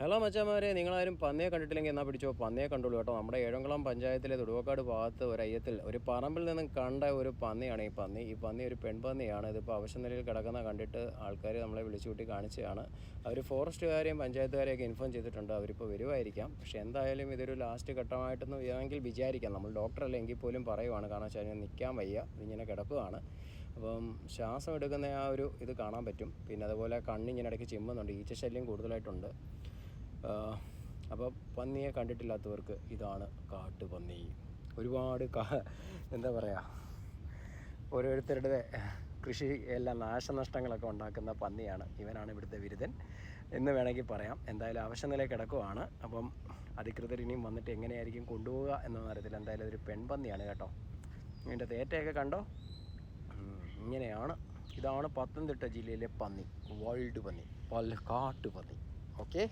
Hello മച്ചാമാരെ. നിങ്ങളാരും പന്നിയെ കണ്ടിട്ടില്ലെങ്കിൽ എന്നാൽ പിടിച്ചോ? പന്നിയെ കണ്ടുള്ളൂ കേട്ടോ. നമ്മുടെ ഏഴംകുളം പഞ്ചായത്തിലെ തുടുവക്കാട് ഭാഗത്ത് ഒരു അയ്യത്തിൽ ഒരു പറമ്പിൽ നിന്നും കണ്ട ഒരു പന്നിയാണ് ഈ പന്നി. ഈ പന്നി ഒരു പെൺപന്നിയാണ്. ഇതിപ്പോൾ അവശനിലയിൽ കിടക്കുന്ന കണ്ടിട്ട് ആൾക്കാർ നമ്മളെ വിളിച്ചു കൂട്ടി കാണിച്ചതാണ്. അവർ ഫോറസ്റ്റുകാരെയും പഞ്ചായത്തുകാരെയൊക്കെ ഇൻഫോം ചെയ്തിട്ടുണ്ട്. അവരിപ്പോൾ വരുമായിരിക്കാം പക്ഷേ എന്തായാലും ഇതൊരു ലാസ്റ്റ് ഘട്ടമായിട്ടൊന്നും വേണമെങ്കിൽ വിചാരിക്കാം. നമ്മൾ ഡോക്ടറല്ല എങ്കിൽ പോലും പറയുവാണ്. കാരണം വെച്ചാൽ നിൽക്കാൻ വയ്യ. ഇങ്ങനെ കിടക്കുകയാണ് അപ്പം ശ്വാസം എടുക്കുന്ന ആ ഒരു ഇത് കാണാൻ പറ്റും. പിന്നെ അതുപോലെ കണ്ണിങ്ങനെ ഇടയ്ക്ക് ചിമ്മുന്നുണ്ട്. ഈച്ചശല്യം കൂടുതലായിട്ടുണ്ട്. അപ്പോൾ പന്നിയെ കണ്ടിട്ടില്ലാത്തവർക്ക് ഇതാണ് കാട്ടുപന്നി. ഒരുപാട് കാ എന്താ പറയുക ഓരോരുത്തരുടെ കൃഷി എല്ലാം നാശനഷ്ടങ്ങളൊക്കെ ഉണ്ടാക്കുന്ന പന്നിയാണ്. ഇവനാണ് ഇവിടുത്തെ ബിരുദൻ എന്ന് വേണമെങ്കിൽ പറയാം. എന്തായാലും അവശനില കിടക്കുവാണ്. അപ്പം അധികൃതർ ഇനിയും വന്നിട്ട് എങ്ങനെയായിരിക്കും കൊണ്ടുപോവുക എന്നൊന്നും അറിയത്തില്ല എന്തായാലും ഒരു പെൺപന്നിയാണ് കേട്ടോ. ഇതിന്റെ തേറ്റയൊക്കെ കണ്ടോ? ഇങ്ങനെയാണ്. ഇതാണ് പത്തനംതിട്ട ജില്ലയിലെ പന്നി വൈൽഡ് പന്നി പല്ല കാട്ടുപന്നി. ഓക്കെ?